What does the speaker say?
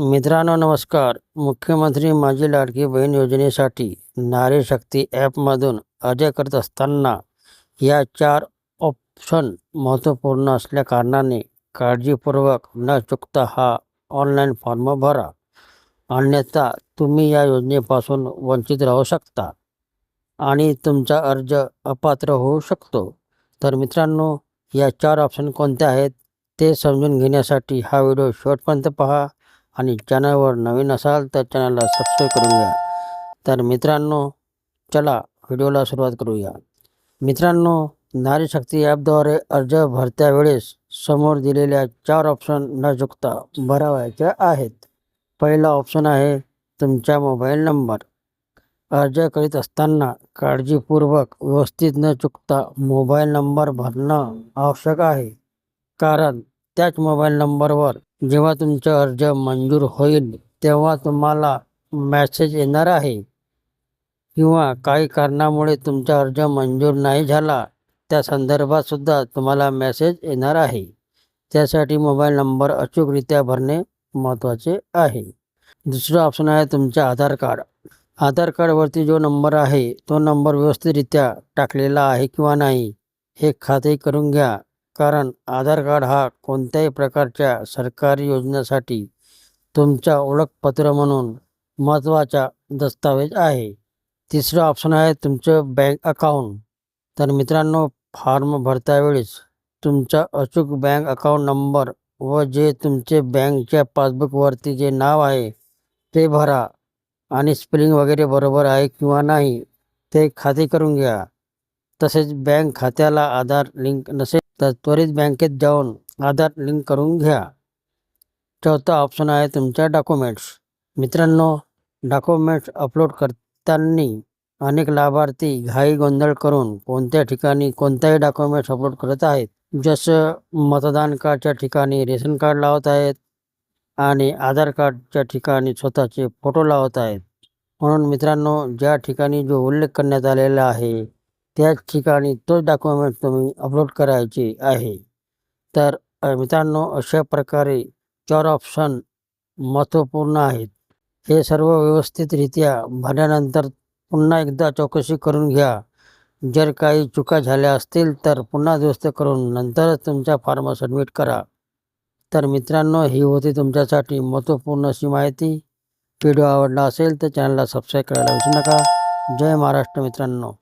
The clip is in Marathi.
मित्रांनो नमस्कार. मुख्यमंत्री माझी लाडकी बहीण योजनेसाठी नारी शक्ती ॲपमधून अर्ज करत असताना या चार ऑप्शन महत्त्वपूर्ण असल्या कारणाने काळजीपूर्वक न चुकता हा ऑनलाईन फॉर्म भरा. अन्यथा तुम्ही या योजनेपासून वंचित राहू शकता आणि तुमचा अर्ज अपात्र होऊ शकतो. तर मित्रांनो या चार ऑप्शन कोणते आहेत ते समजून घेण्यासाठी हा व्हिडिओ शेवटपर्यंत पहा. आणि चॅनलवर नवीन असाल तर चॅनलला सबस्क्राईब करून घ्या. तर मित्रांनो चला व्हिडिओला सुरुवात करूया. मित्रांनो नारी शक्ती ॲपद्वारे अर्ज भरत्या वेळेस समोर दिलेल्या चार ऑप्शन न चुकता भरावायच्या आहेत. पहिला ऑप्शन आहे तुमचा मोबाईल नंबर अर्ज करीत असताना काळजीपूर्वक व्यवस्थित न चुकता मोबाईल नंबर भरणं आवश्यक आहे. कारण त्याच मोबाईल नंबरवर जेव्हा तुमचा अर्ज मंजूर होईल तेव्हा तुम्हाला मॅसेज येणार आहे. किंवा काही कारणामुळे तुमचा अर्ज मंजूर नाही झाला त्या संदर्भातसुद्धा तुम्हाला मेसेज येणार आहे. त्यासाठी मोबाईल नंबर अचूकरित्या भरणे महत्त्वाचे आहे. दुसरं ऑप्शन आहे तुमचे आधार कार्ड. आधार कार्डवरती जो नंबर आहे तो नंबर व्यवस्थितरित्या टाकलेला आहे किंवा नाही हे खाते करून घ्या. कारण आधार कार्ड हा कोणत्याही प्रकारच्या सरकारी योजनेसाठी तुमचा ओळखपत्र म्हणून महत्त्वाचा दस्तावेज आहे. तिसरं ऑप्शन आहे तुमचं बँक अकाउंट तर मित्रांनो फॉर्म भरतावेळेस तुमचा अचूक बँक अकाउंट नंबर व जे तुमचे बँकच्या पासबुकवरती जे नाव आहे ते भरा आणि स्पेलिंग वगैरे बरोबर आहे किंवा नाही ते खाते करून घ्या. तसेच बँक खात्याला आधार लिंक नसेल तर त्वरित बँकेत जाऊन आधार लिंक करून घ्या. चौथा ऑप्शन आहे तुमच्या डॉक्युमेंट्स. मित्रांनो डॉक्युमेंट्स अपलोड करताना अनेक लाभार्थी घाई गोंधळ करून कोणत्या ठिकाणी कोणत्याही डॉक्युमेंट्स अपलोड करत आहेत. जसं मतदान कार्डच्या ठिकाणी रेशन कार्ड लावत आहेत आणि आधार कार्डच्या ठिकाणी स्वतःचे फोटो लावत आहेत. म्हणून मित्रांनो ज्या ठिकाणी जो उल्लेख करण्यात आलेला आहे त्याच ठिकाणी तोच डॉक्युमेंट तुम्ही अपलोड करायचे आहे. तर मित्रांनो अशा प्रकारे चार ऑप्शन महत्त्वपूर्ण आहेत. हे सर्व व्यवस्थितरित्या भरल्यानंतर पुन्हा एकदा चौकशी करून घ्या. जर काही चुका झाल्या असतील तर पुन्हा दुरुस्त करून नंतरच तुमचा फॉर्म सबमिट करा. तर मित्रांनो ही होती तुमच्यासाठी महत्त्वपूर्ण अशी माहिती. व्हिडिओ आवडला असेल तर चॅनलला सबस्क्राईब करायला विसरू नका. जय महाराष्ट्र मित्रांनो.